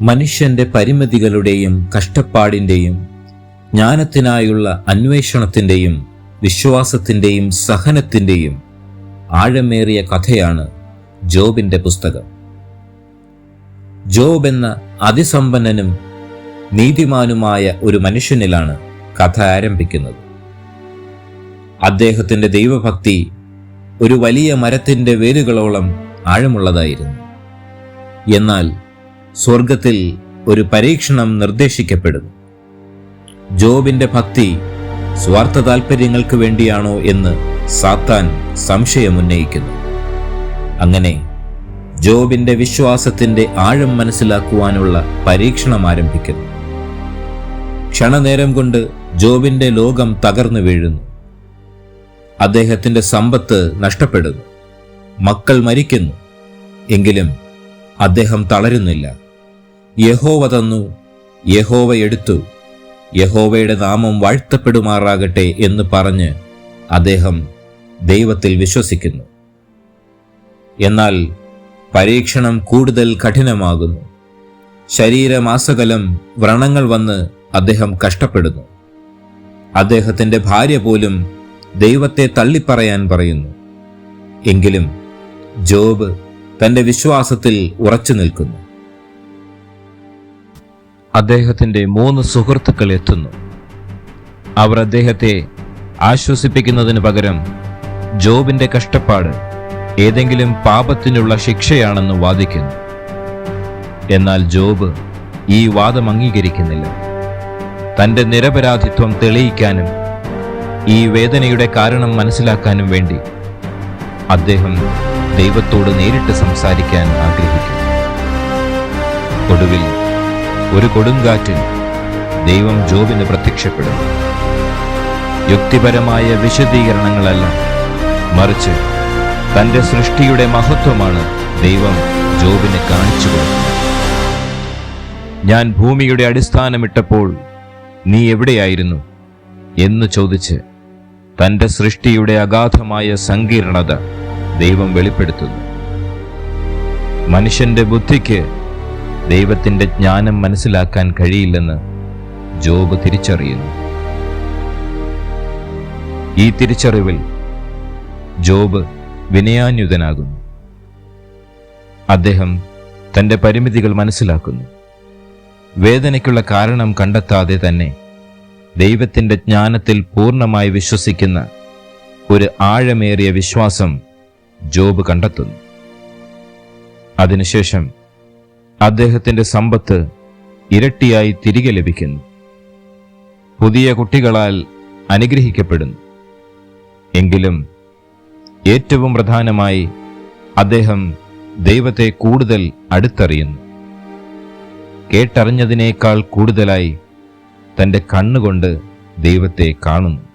മനുഷ്യന്റെ പരിമിതികളുടെയും കഷ്ടപ്പാടിന്റെയും ജ്ഞാനത്തിനായുള്ള അന്വേഷണത്തിന്റെയും വിശ്വാസത്തിന്റെയും സഹനത്തിന്റെയും ആഴമേറിയ കഥയാണ് ജോബിന്റെ പുസ്തകം. ജോബ് എന്ന അതിസമ്പന്നനും നീതിമാനുമായ ഒരു മനുഷ്യനിലാണ് കഥ ആരംഭിക്കുന്നത്. അദ്ദേഹത്തിന്റെ ദൈവഭക്തി ഒരു വലിയ മരത്തിന്റെ വേരുകളോളം ആഴമുള്ളതായിരുന്നു. എന്നാൽ സ്വർഗത്തിൽ ഒരു പരീക്ഷണം നിർദ്ദേശിക്കപ്പെടുന്നു. ജോബിന്റെ ഭക്തി സ്വാർത്ഥ താൽപ്പര്യങ്ങൾക്ക് വേണ്ടിയാണോ എന്ന് സാത്താൻ സംശയമുന്നയിക്കുന്നു. അങ്ങനെ ജോബിന്റെ വിശ്വാസത്തിന്റെ ആഴം മനസ്സിലാക്കുവാനുള്ള പരീക്ഷണം ആരംഭിക്കുന്നു. ക്ഷണനേരം കൊണ്ട് ജോബിന്റെ ലോകം തകർന്നു വീഴുന്നു. അദ്ദേഹത്തിന്റെ സമ്പത്ത് നഷ്ടപ്പെടുന്നു. മക്കൾ മരിക്കുന്നു. എങ്കിലും അദ്ദേഹം തളരുന്നില്ല. യഹോവ തന്നു. യഹോവ എടുത്തു. യഹോവയുടെ നാമം വാഴ്ത്തപ്പെടുമാറാകട്ടെ എന്ന് പറഞ്ഞ് അദ്ദേഹം ദൈവത്തിൽ വിശ്വസിക്കുന്നു. എന്നാൽ പരീക്ഷണം കൂടുതൽ കഠിനമാകുന്നു. ശരീരമാസകലം വ്രണങ്ങൾ വന്ന് അദ്ദേഹം കഷ്ടപ്പെടുന്നു. അദ്ദേഹത്തിന്റെ ഭാര്യ പോലും ദൈവത്തെ തള്ളിപ്പറയാൻ പറയുന്നു. എങ്കിലും ജോബ് തന്റെ വിശ്വാസത്തിൽ ഉറച്ചു നിൽക്കുന്നു. അദ്ദേഹത്തിന്റെ മൂന്ന് സുഹൃത്തുക്കൾ എത്തുന്നു. അവർ അദ്ദേഹത്തെ ആശ്വസിപ്പിക്കുന്നതിന് പകരം ജോബിന്റെ കഷ്ടപ്പാട് ഏതെങ്കിലും പാപത്തിനുള്ള ശിക്ഷയാണെന്ന് വാദിക്കുന്നു. എന്നാൽ ജോബ് ഈ വാദം അംഗീകരിക്കുന്നില്ല. തന്റെ നിരപരാധിത്വം തെളിയിക്കാനും ഈ വേദനയുടെ കാരണം മനസ്സിലാക്കാനും വേണ്ടി അദ്ദേഹം ദൈവത്തോട് നേരിട്ട് സംസാരിക്കാൻ ആഗ്രഹിക്കുന്നു. ഒടുവിൽ ഒരു കൊടുങ്കാറ്റിൽ ദൈവം ജോബിന് പ്രത്യക്ഷപ്പെടുന്നു. യുക്തിപരമായ വിശദീകരണങ്ങളല്ല. മറിച്ച് തന്റെ സൃഷ്ടിയുടെ മഹത്വമാണ് ദൈവം ജോബിനെ കാണിച്ചു കൊടുക്കുന്നത്. ഞാൻ ഭൂമിയുടെ അടിസ്ഥാനമിട്ടപ്പോൾ നീ എവിടെയായിരുന്നു എന്ന് ചോദിച്ച് തന്റെ സൃഷ്ടിയുടെ അഗാധമായ സങ്കീർണത ദൈവം വെളിപ്പെടുത്തുന്നു. മനുഷ്യന്റെ ബുദ്ധിക്ക് ദൈവത്തിന്റെ ജ്ഞാനം മനസ്സിലാക്കാൻ കഴിയില്ലെന്ന് ജോബ് തിരിച്ചറിയുന്നു. ഈ തിരിച്ചറിവിൽ ജോബ് വിനയാന്യുതനാകുന്നു അദ്ദേഹം തന്റെ പരിമിതികൾ മനസ്സിലാക്കുന്നു. വേദനയ്ക്കുള്ള കാരണം കണ്ടെത്താതെ തന്നെ ദൈവത്തിന്റെ ജ്ഞാനത്തിൽ പൂർണമായി വിശ്വസിക്കുന്ന ഒരു ആഴമേറിയ വിശ്വാസം ജോബ് കണ്ടെത്തുന്നു. അതിനുശേഷം അദ്ദേഹത്തിന്റെ സമ്പത്ത് ഇരട്ടിയായി തിരികെ ലഭിക്കുന്നു. പുതിയ കുട്ടികളാൽ അനുഗ്രഹിക്കപ്പെടുന്നു. എങ്കിലും ഏറ്റവും പ്രധാനമായി അദ്ദേഹം ദൈവത്തെ കൂടുതൽ അടുത്തറിയുന്നു. കേട്ടറിഞ്ഞതിനേക്കാൾ കൂടുതലായി തന്റെ കണ്ണുകൊണ്ട് ദൈവത്തെ കാണുന്നു.